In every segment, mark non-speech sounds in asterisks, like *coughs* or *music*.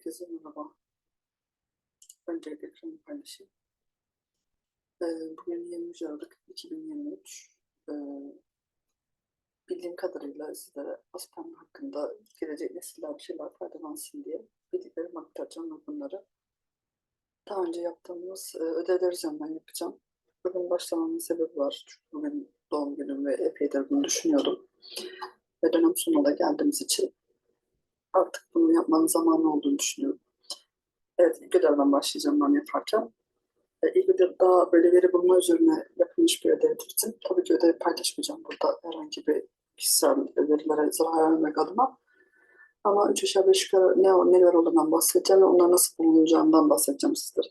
Herkese merhaba. Öncelikle ekranı paylaşayım. Ee, bugün 23 Aralık 2023. Ee, bildiğim kadarıyla sizlere Aspen hakkında gelecek nesiller bir şeyler faydalansın diye bildiklerimi aktaracağım bunları daha önce yaptığımız e, ödevler üzerinden yapacağım. Bugün başlamamın sebebi var. Çünkü bugün doğum günüm ve epeydir bunu düşünüyordum. Ve dönem sonuna da geldiğimiz için artık bunu yapmanın zamanı olduğunu düşünüyorum. Evet, ilk ödevden başlayacağım ben yaparken. E, ödev daha böyle veri bulma üzerine yapılmış bir ödevdir. Tabii ki ödevi paylaşmayacağım burada herhangi bir kişisel verilere zarar vermek adına. Ama üç aşağı beş yukarı ne, neler olduğundan bahsedeceğim ve onlar nasıl bulunacağından bahsedeceğim sizlere.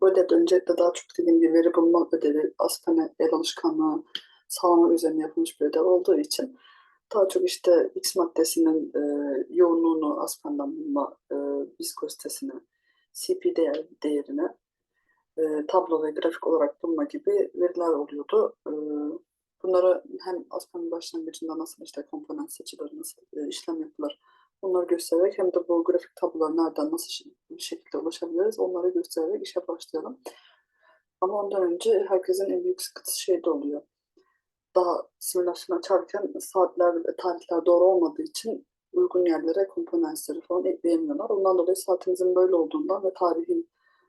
Bu ödevde öncelikle daha çok dediğim gibi veri bulma ödevi, aslında el alışkanlığı sağlama üzerine yapılmış bir ödev olduğu için daha çok işte X maddesinin e, yoğunluğunu aspendan bulma, e, viskozitesini, CP değer, değerini e, tablo ve grafik olarak bulma gibi veriler oluyordu. E, bunları hem aspen başlangıcında nasıl işte komponent seçilir, nasıl e, işlem yapılır onları göstererek hem de bu grafik tablolara nereden nasıl şekilde ulaşabiliriz onları göstererek işe başlayalım. Ama ondan önce herkesin en büyük sıkıntısı şeyde oluyor daha simülasyon açarken saatler ve tarihler doğru olmadığı için uygun yerlere komponentleri falan ekleyemiyorlar. Ondan dolayı saatinizin böyle olduğundan ve tarihin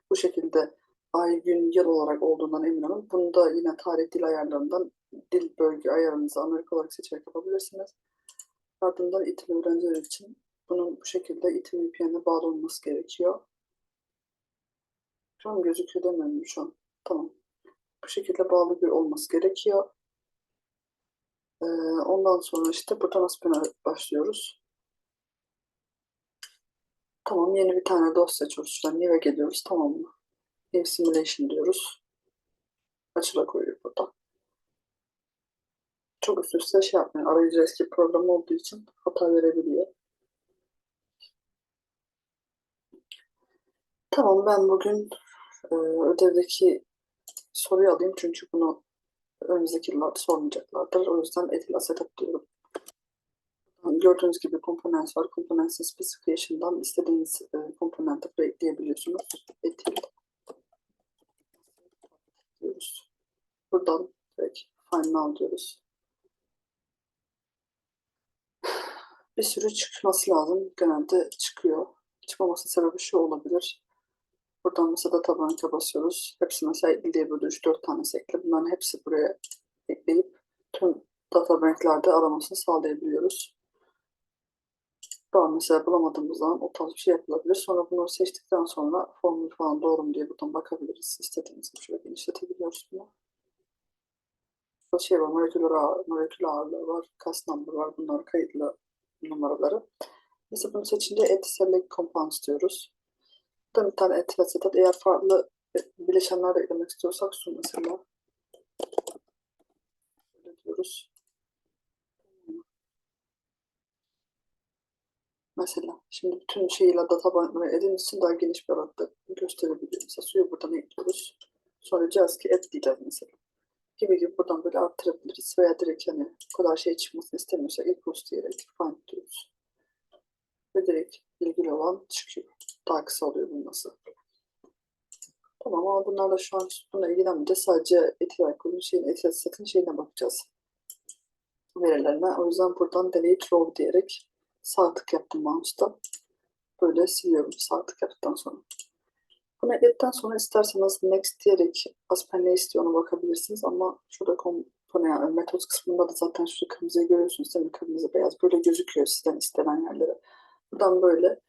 bu şekilde ay, gün, yıl olarak olduğundan emin olun. Bunu da yine tarih dil ayarlarından dil bölge ayarınızı Amerika olarak seçerek yapabilirsiniz. Ardından İTİL öğrenciler için bunun bu şekilde İTİL VPN'e bağlı olması gerekiyor. Şu an gözüküyor demiyorum şu an. Tamam. Bu şekilde bağlı bir olması gerekiyor. Ee, ondan sonra işte buradan Aspen'e başlıyoruz. Tamam yeni bir tane dosya. Şuradan New'e geliyoruz tamam mı? New Simulation diyoruz. Açıla koyuyor burada. Çok üst üste şey yapmayın. Arayüzü eski program olduğu için hata verebiliyor. Tamam ben bugün e, ödevdeki soruyu alayım çünkü bunu önümüzdeki yıllarda sormayacaklardır. O yüzden etil asetat diyorum. Gördüğünüz gibi komponent var. Components specification'dan istediğiniz e, komponenti ekleyebiliyorsunuz. Etil diyoruz. Buradan direkt now diyoruz. Bir sürü çıkması lazım. Genelde çıkıyor. Çıkmaması sebebi şu olabilir. Buradan mesela data bank'a basıyoruz. Hepsi mesela ekli diye böyle 3-4 tanesi ekli. Bunların hepsi buraya ekleyip tüm data banklerde aramasını sağlayabiliyoruz. Daha mesela bulamadığımız zaman o tarz bir şey yapılabilir. Sonra bunu seçtikten sonra formül falan doğru mu diye buradan bakabiliriz. İstediğimiz gibi şöyle genişletebiliyoruz bunu. Burada şey var, moleküler, ağır, moleküler ağırlığı var, kas number var. Bunlar kayıtlı numaraları. Mesela bunu seçince add select compounds diyoruz. Burada bir tane etil asetat. Eğer farklı bileşenler de eklemek istiyorsak su mesela. Böyle diyoruz. Mesela şimdi bütün şeyle data bankları için daha geniş bir alanda gösterebiliyor. Mesela suyu buradan ekliyoruz. Sonra diyeceğiz ki et diyeceğiz mesela. Gibi gibi buradan böyle arttırabiliriz veya direkt hani o kadar şey çıkmasını istemiyorsak equals diyerek find diyoruz. Ve direkt ilgili olan çıkıyor. Daha kısa oluyor bulması. Tamam ama bunlarla şu an bununla ilgilenmeyeceğiz. Sadece etil alkolün şeyin, etil satın şeyine bakacağız. Verilerine. O yüzden buradan delete row diyerek sağ yaptım mouse'da. Böyle siliyorum sağ tık yaptıktan sonra. Bunu ekledikten sonra isterseniz next diyerek Aspen ne istiyor ona bakabilirsiniz ama şurada kompone yani metot kısmında da zaten şu kırmızıyı görüyorsunuz değil mi? Kırmızı beyaz böyle gözüküyor sizden istenen yerlere. Buradan böyle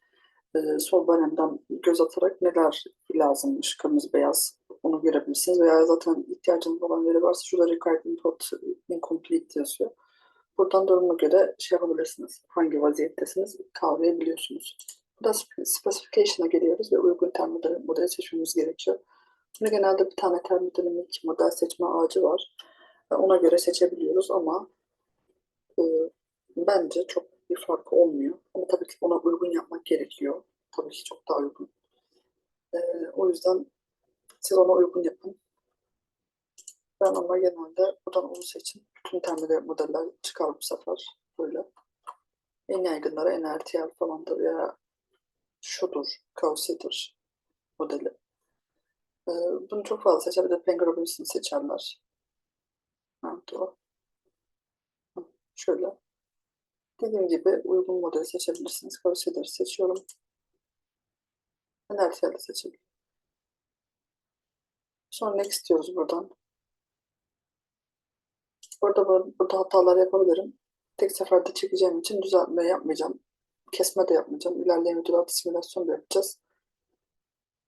e, sol panemden göz atarak neler lazımmış kırmızı beyaz onu görebilirsiniz veya zaten ihtiyacınız olan veri varsa şurada required import incomplete yazıyor. Buradan duruma göre şey yapabilirsiniz. Hangi vaziyettesiniz kavrayabiliyorsunuz. Burada spe- specification'a geliyoruz ve uygun termodel modeli seçmemiz gerekiyor. Bunu genelde bir tane termodinamik model seçme ağacı var. Ve Ona göre seçebiliyoruz ama e, bence çok bir farkı olmuyor. Ama tabii ki ona uygun yapmak gerekiyor. Tabii ki çok daha uygun. E, o yüzden siz ona uygun yapın. Ben ama genelde buradan onu seçin. Bütün termodel modeller çıkar bu sefer. Böyle. En yaygınları NRTL falan da veya şudur, Consider modeli. Ee, bunu çok fazla seçer. Bir de Penguin seçerler. Nerede o? Şöyle. Dediğim gibi uygun modeli seçebilirsiniz. Consider seçiyorum. Enerjiyel seçelim. Sonra next diyoruz buradan. Burada, bu- burada hatalar yapabilirim. Tek seferde çekeceğim için düzeltme yapmayacağım. Kesme de yapmayacağım. İlerleyen videolarda simülasyon da yapacağız.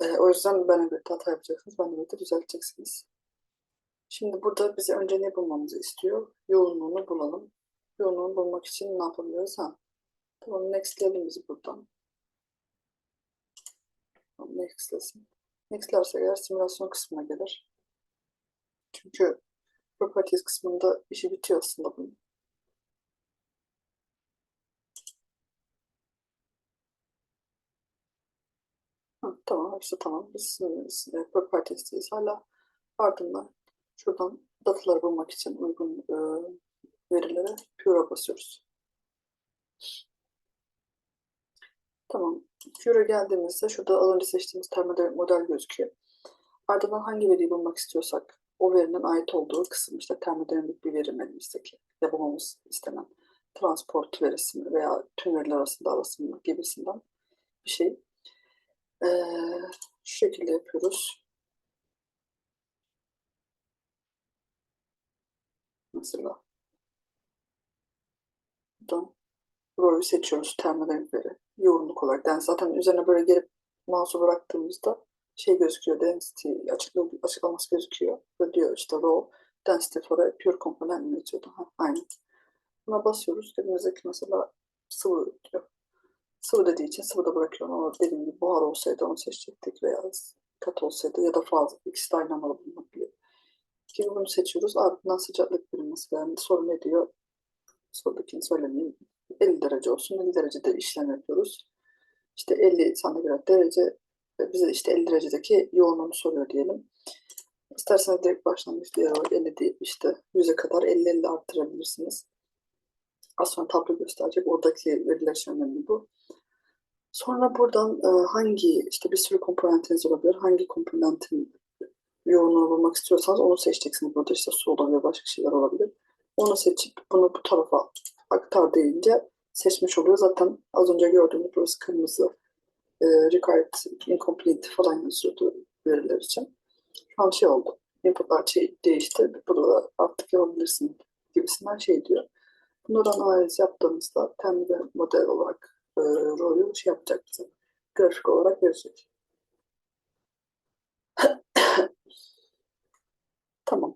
Ee, o yüzden ben evet hata yapacaksınız. Ben evet düzelteceksiniz. Şimdi burada bize önce ne bulmamızı istiyor? Yoğunluğunu bulalım. Yoğunluğunu bulmak için ne yapabiliriz? Ha. Tamam nextleyelim bizi buradan. Tamam, nextlesin. Nextlerse eğer simülasyon kısmına gelir. Çünkü properties kısmında işi bitiyor aslında bunun. Tamam, hepsi tamam. Biz e, properties'teyiz hala. Ardından şuradan dataları bulmak için uygun e, verilere Pure'a basıyoruz. Tamam. Pure'a geldiğimizde şurada az önce seçtiğimiz termodel model gözüküyor. Ardından hangi veriyi bulmak istiyorsak o verinin ait olduğu kısım işte termodinamik bir verim elimizdeki yapmamız istenen transport verisi veya tüm veriler arasında arasında gibisinden bir şey. Ee, şu şekilde yapıyoruz. Mesela buradan row'u seçiyoruz termodinamik veri. Yoğunluk olarak. Yani zaten üzerine böyle gelip mouse'u bıraktığımızda şey gözüküyor. Density açıklığı, açıklaması gözüküyor. Ve diyor işte row density for a pure component mi yazıyordu? Ha, aynı. Buna basıyoruz. Elimizdeki mesela sıvı diyor. Sıvı dediği için sıvıda bırakıyorum ama dediğim gibi buhar olsaydı onu seçecektik veya katı olsaydı ya da fazla ikisi de aynı anda bulunabiliyor. Gibi bunu seçiyoruz. Ardından sıcaklık bilinmesi yani soru ne diyor? Sorudakini söylemeyeyim. 50 derece olsun. 50 derecede işlem yapıyoruz. İşte 50 santigrat derece ve bize işte 50 derecedeki yoğunluğunu soruyor diyelim. İsterseniz direkt başlangıç değeri olarak 50 deyip işte 100'e kadar 50-50 arttırabilirsiniz. Az sonra tablo gösterecek. Oradaki veriler için önemli bu. Sonra buradan e, hangi işte bir sürü komponentiniz olabilir. Hangi komponentin yoğunluğunu bulmak istiyorsanız onu seçeceksiniz. Burada işte su olabilir, başka şeyler olabilir. Onu seçip bunu bu tarafa aktar deyince seçmiş oluyor. Zaten az önce gördüğünüz burası kırmızı e, required incomplete falan yazıyordu veriler için. Şu an şey oldu. Inputlar şey değişti. Burada artık yapabilirsin gibisinden şey diyor. Bunları analiz yaptığımızda kendi model olarak e, rolü şey yapacak bize. Grafik olarak verecek. *coughs* tamam.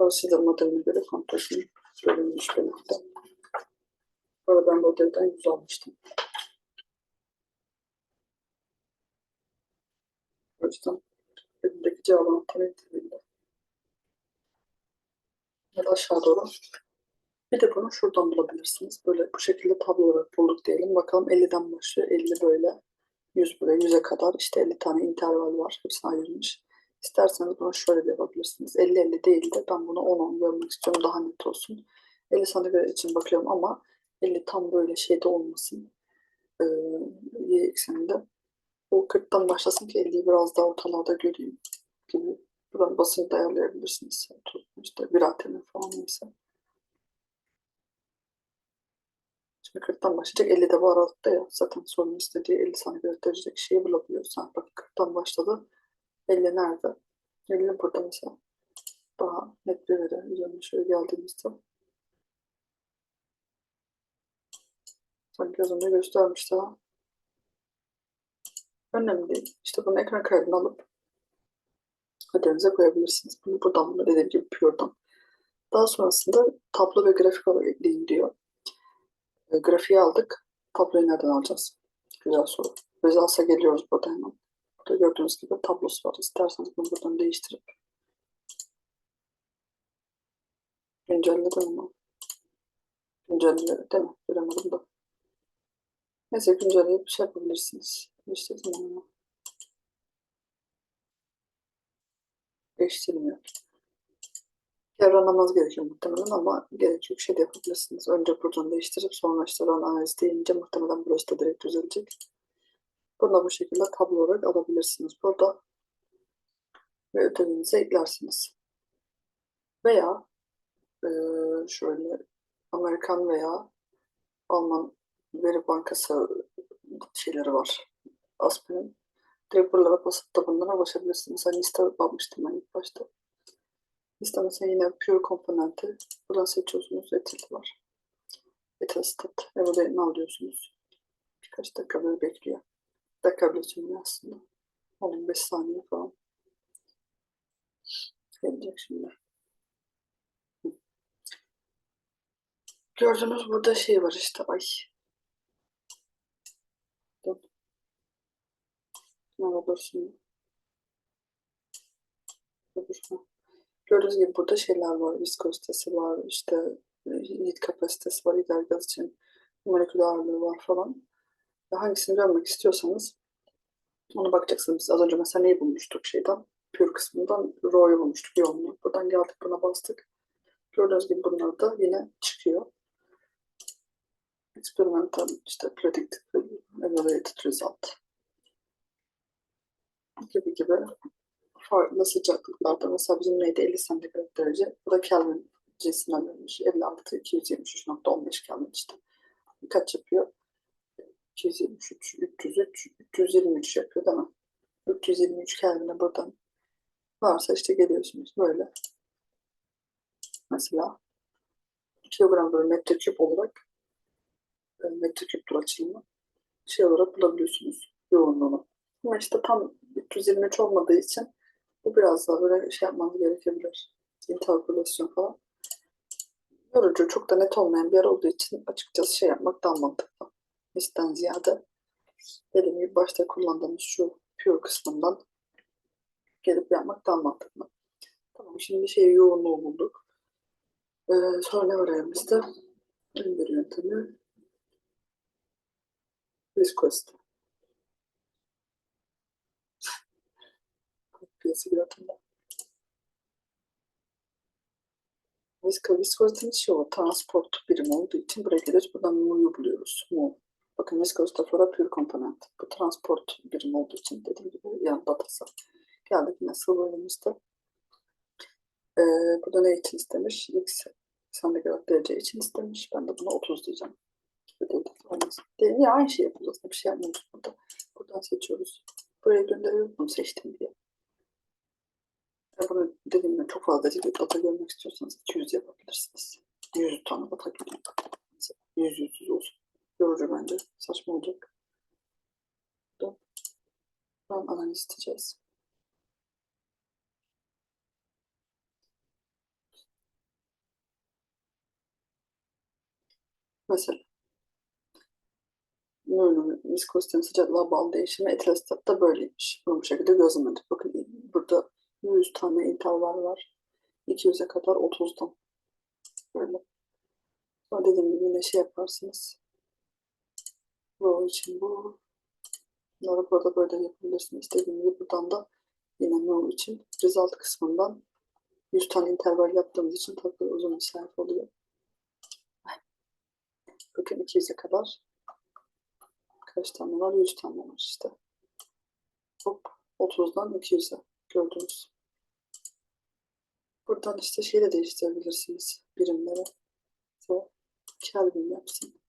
Consider modeline göre kontrolünü bölünmüş. Bu arada ben modelden 100 almıştım. O yüzden elimdeki cevabını niteliğinde. Ya da aşağı doğru. Bir de bunu şuradan bulabilirsiniz. Böyle bu şekilde tablo olarak bulduk diyelim. Bakalım 50'den başlıyor. 50 böyle 100 böyle 100'e kadar işte 50 tane interval var. Hepsine ayrılmış. İsterseniz bunu şöyle de yapabilirsiniz. 50-50 değil de ben bunu 10-10 görmek istiyorum. Daha net olsun. 50 santigrat için bakıyorum ama 50 tam böyle şeyde olmasın. Ee, y ekseninde. O 40'tan başlasın ki 50'yi biraz daha ortalarda göreyim gibi. Buradan basını ayarlayabilirsiniz. İşte bir ATM falan neyse. Şimdi 40'tan başlayacak. 50 de bu aralıkta ya. Zaten sorun istediği 50 santigrat derecedeki şeyi bulabiliyoruz. Ha, bak 40'tan başladı. 50 nerede? 50 burada mesela. Daha net bir veri. Üzerine şöyle geldiğimizde. Sanki az önce göstermiş daha. Önemli değil. İşte bunu ekran kaydını alıp ödevinize koyabilirsiniz. Bunu buradan bunu dediğim gibi Pure'dan. Daha sonrasında tablo ve grafik olarak ekleyin diyor. E, grafiği aldık. Tabloyu nereden alacağız? Güzel soru. Results'a geliyoruz burada hemen. Burada gördüğünüz gibi tablosu var. İsterseniz bunu buradan değiştirip güncelledim ama güncelle değil mi? Göremedim da. Neyse güncelleyip şey yapabilirsiniz. Değiştirdim onu. Değiştirmiyor. Devranlamaz gerekiyor muhtemelen ama gerek yok şey de yapabilirsiniz. Önce buradan değiştirip sonra işte run analiz deyince muhtemelen burası da direkt düzelecek. Bunu da bu şekilde tablo olarak alabilirsiniz burada. Ve ödevinize eklersiniz. Veya eee, şöyle Amerikan veya Alman veri bankası şeyleri var. Aspen'in. Direkt buralara basıp da bunlara ulaşabilirsiniz. Hani liste almıştım ben ilk başta. Liste mesela yine Pure komponenti. Buradan seçiyorsunuz. Etil var. Etastat. Evaluate'ini alıyorsunuz. Birkaç dakika böyle bekliyor. Dakika bile aslında. 15 saniye falan. Gelecek şimdi. Hı. Gördüğünüz burada şey var işte. Ay. Dur. Ne olur şimdi. Dur. Gördüğünüz gibi burada şeyler var. Viskozitesi var. işte lead kapasitesi var. İdeal gaz için molekül ağırlığı var falan. Hangisini görmek istiyorsanız ona bakacaksınız. Az önce mesela neyi bulmuştuk şeyden? Pure kısmından Rho'yu bulmuştuk yoğunluğu. Buradan geldik buna bastık. Gördüğünüz gibi bunlar da yine çıkıyor. Experimental işte predicted evaluated result gibi gibi farklı sıcaklıklarda mesela bizim neydi 50 santigrat derece. Bu da Kelvin cinsinden verilmiş. 56 273.15 Kelvin işte. Kaç yapıyor? 273, 303, 323 yapıyor değil mi? 323 Kelvin'e buradan varsa işte geliyorsunuz böyle. Mesela kilogram bölü metreküp olarak e, metreküptür açılımı şey olarak bulabiliyorsunuz yoğunluğunu. Ama işte tam 323 olmadığı için bu biraz daha böyle şey yapmanız gerekebilir. İnterpolasyon falan. Yorucu, çok da net olmayan bir yer olduğu için açıkçası şey yapmak daha mantıklı. Listen ziyade dediğim gibi başta kullandığımız şu pure kısmından gelip yapmak daha mantıklı. Tamam şimdi şey yoğunluğu bulduk. Ee, sonra ne var elimizde? İndir yöntemi. Viscosity. Piyasa. Visko, viskozitenin şey o, transport birimi olduğu için buraya geliriz. Buradan mu'yu buluyoruz. Mu. Bakın viskozite flora pure komponent. Bu transport birimi olduğu için dediğim gibi yan datası. Geldik yine sıvı elimizde. Ee, burada ne için istemiş? X santigrat derece için istemiş. Ben de buna 30 diyeceğim. Değil, ya aynı şey yapacağız. Bir şey yapmıyoruz burada. Buradan seçiyoruz. Buraya gönderiyoruz. Bunu seçtim diye. Ya bunu dediğim gibi çok fazla değil. Data görmek istiyorsanız 200 yapabilirsiniz. 100 tane data. 100 100 100 olsun. Yorucu bence. Saçma olacak. Ben analiz isteyeceğiz. Mesela Nörn'ün viskozitenin sıcaklığa bağlı değişimi etilestatta böyleymiş. Bunu bu şekilde gözlemledik. Bakın burada 100 tane interval var. 200'e kadar 30'dan. Böyle. Sonra dediğim gibi yine şey yaparsınız. Bu için bu. Bunları burada böyle yapabilirsiniz. Dediğim gibi buradan da yine no için result kısmından 100 tane interval yaptığımız için tabii uzun bir sayfa oluyor. Bakın 200'e kadar kaç tane var? 100 tane var işte. Hop 30'dan 200'e gördünüz. Buradan işte şeyi de değiştirebilirsiniz birimleri. İşte Kelvin yapsın.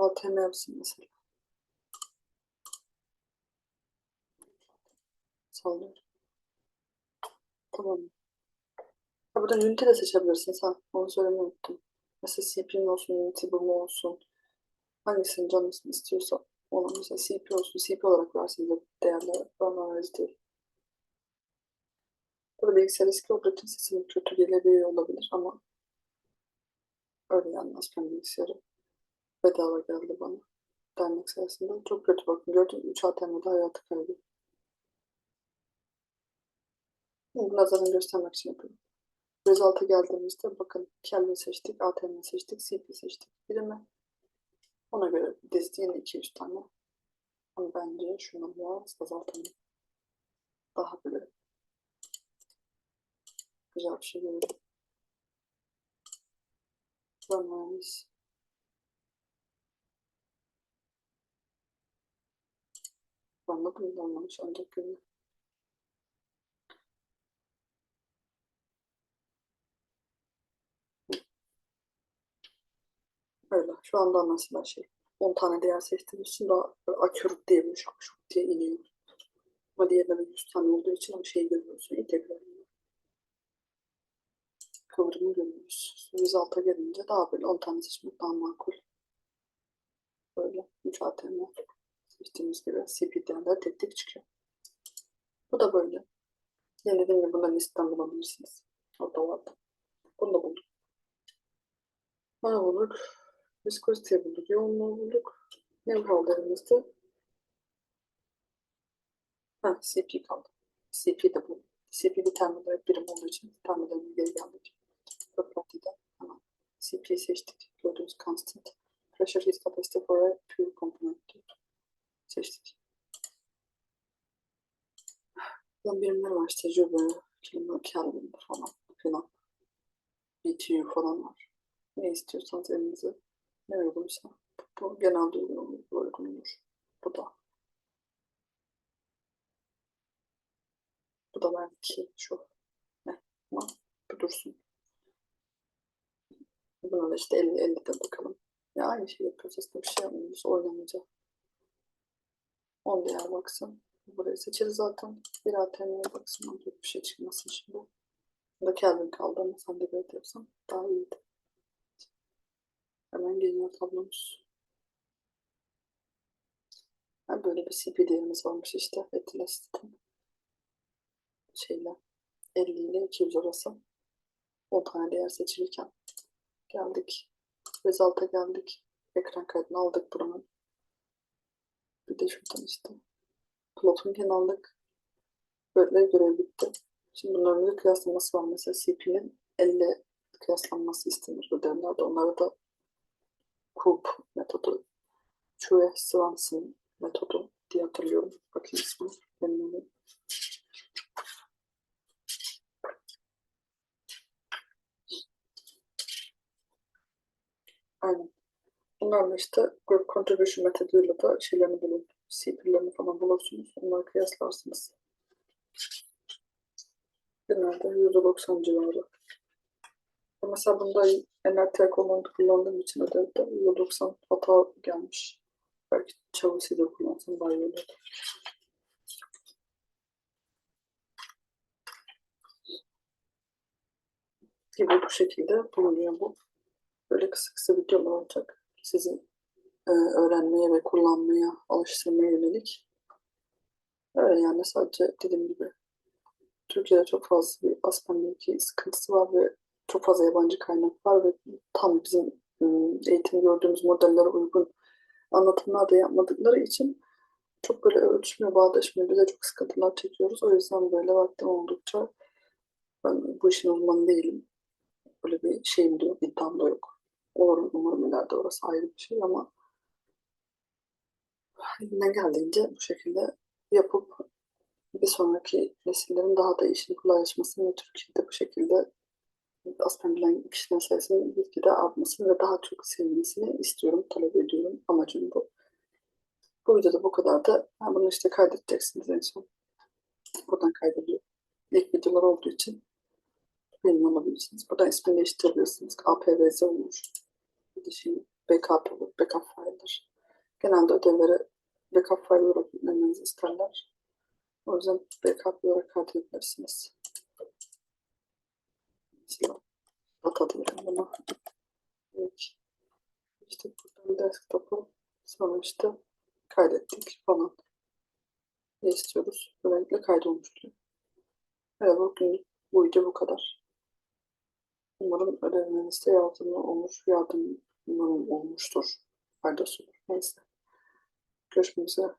ATM yapsın mesela. Sallıyorum. Tamam. Ha, buradan ünite de seçebilirsiniz. Ha, onu söylemeyi unuttum. Mesela CP mi olsun, Unity bu mu olsun. Hangisini canınız istiyorsa onu mesela CP olsun. CP olarak versiniz de değerli analiz değil. Burada bilgisayar eski için sesim kötü gelebiliyor olabilir ama öyle yanmaz ben bilgisayarı. Bedava geldi bana. Dernek sayesinde. Çok kötü bakın. Gördüm 3 ATM'de hayatı kaybı. Bu nazarını göstermek için yapıyorum. Result'a geldiğimizde bakın Kelvin seçtik, ATM seçtik, CP seçtik. Birimi ona göre dizdi yine 200 tane. Ama bence şunu biraz azaltalım. Daha böyle Güzel bir şey görelim. Vermemiz. Da anlamış ancak görüyor. Öyle. Şu anda mesela şey 10 tane değer seçtiğimiz için daha accurate diye böyle şak şak diye iniyor. Ama diğerinde böyle 100 tane olduğu için o şeyi görüyorsun. İntegral. Kıvrımı görüyoruz. Result'a gelince daha böyle 10 tane seçmek daha makul. Böyle 3 Seçtiğimiz gibi CP değerler tek tek çıkıyor. Bu da böyle. Yine dediğim gibi bunların listeden bulabilirsiniz. Orada vardı. Bunu da bulduk. Ne bulduk? Viskoziteyi bulduk. Yoğunluğu bulduk. Ne kaldı? Ha, CP kaldı. CP de bu. CP bir termodinamik birim olduğu için termodinamik geri geldik. Property'de hemen CP'yi seçtik. Gördüğünüz constant. Pressure heat capacity for a pure component diyor. Seçtik. Bunun birimleri var Joule, kelime, Kelvin falan filan. BTU falan var. Ne istiyorsanız elinize ne uygunsa. Bu genelde uygun, uygundur. Bu da. Bu da belki şu. Ne? Ama bu dursun. Buna da işte 50 50 de bakalım. Ya aynı şey yapıyoruz aslında bir şey yapmıyoruz. Oynamayacağım. 10 değer baksın. Burayı seçeriz zaten. Bir ATM'ye baksın. Bir şey çıkmasın şimdi. Burada Kelvin kaldı ama sen de böyle yapsan daha iyiydi. Hemen geliyor tablomuz. Ha, böyle bir CP değerimiz varmış işte. Etilasitin şeyle 50 ile 200 arası 10 tane değer seçilirken geldik. Result'a geldik. Ekran kaydını aldık buranın. Bir de şuradan işte. Plot'un. Böyle görev bitti. Şimdi bunların bir kıyaslaması var. Mesela CP'nin 50 kıyaslanması istenir ödevlerde. Onları da Coop metodu, Chue Swanson metodu diye hatırlıyorum. Bakayım ismi. Onu. Aynen. Bunlarla işte Group Contribution metoduyla da şeylerini bulun. CP'lerini falan bulursunuz. Onları kıyaslarsınız. Genelde %90 civarı. Mesela bunda NRT komando kullandığım için ödevde %90 hata gelmiş. Belki Chavus'i de kullansam daha iyi olur. Gibi bu şekilde bulunuyor bu. Böyle kısa kısa videolar olacak. Sizin e, öğrenmeye ve kullanmaya, alıştırmaya yönelik. Öyle yani sadece dediğim gibi Türkiye'de çok fazla bir Aspen'deki sıkıntısı var ve çok fazla yabancı kaynak var ve tam bizim eğitim gördüğümüz modellere uygun anlatımlar da yapmadıkları için çok böyle ölçmüyor, bağdaşmıyor. Bize çok sıkıntılar çekiyoruz. O yüzden böyle vaktim oldukça ben bu işin uzmanı değilim. Böyle bir şeyim de yok, iddiam da yok. Olur umarım ileride orası ayrı bir şey ama elimden geldiğince bu şekilde yapıp bir sonraki nesillerin daha da işini kolaylaşmasını ve Türkiye'de bu şekilde Aspen bilen kişilerin sayısının gitgide artmasını ve daha çok sevilmesini istiyorum, talep ediyorum. Amacım bu. Bu videoda bu kadar da ben bunu işte kaydedeceksiniz en son. Buradan kaydediyor. İlk videolar olduğu için benim alabilirsiniz. Buradan ismini değiştirebilirsiniz. APVZ olmuş. Bir de şey backup file'dir. Genelde ödevlere backup file olarak yüklemenizi isterler. O yüzden backup olarak kaydedebilirsiniz. Mesela data diyelim buna. Evet. İşte buradan desktop'u sonra işte kaydettik falan. Ne istiyoruz? Böylelikle kaydolmuştu. Evet bugün bu video bu kadar. Umarım ödevlerinizde yardımcı olur, yardımcı olmuştur. Faydası olur. Neyse. Görüşmek üzere.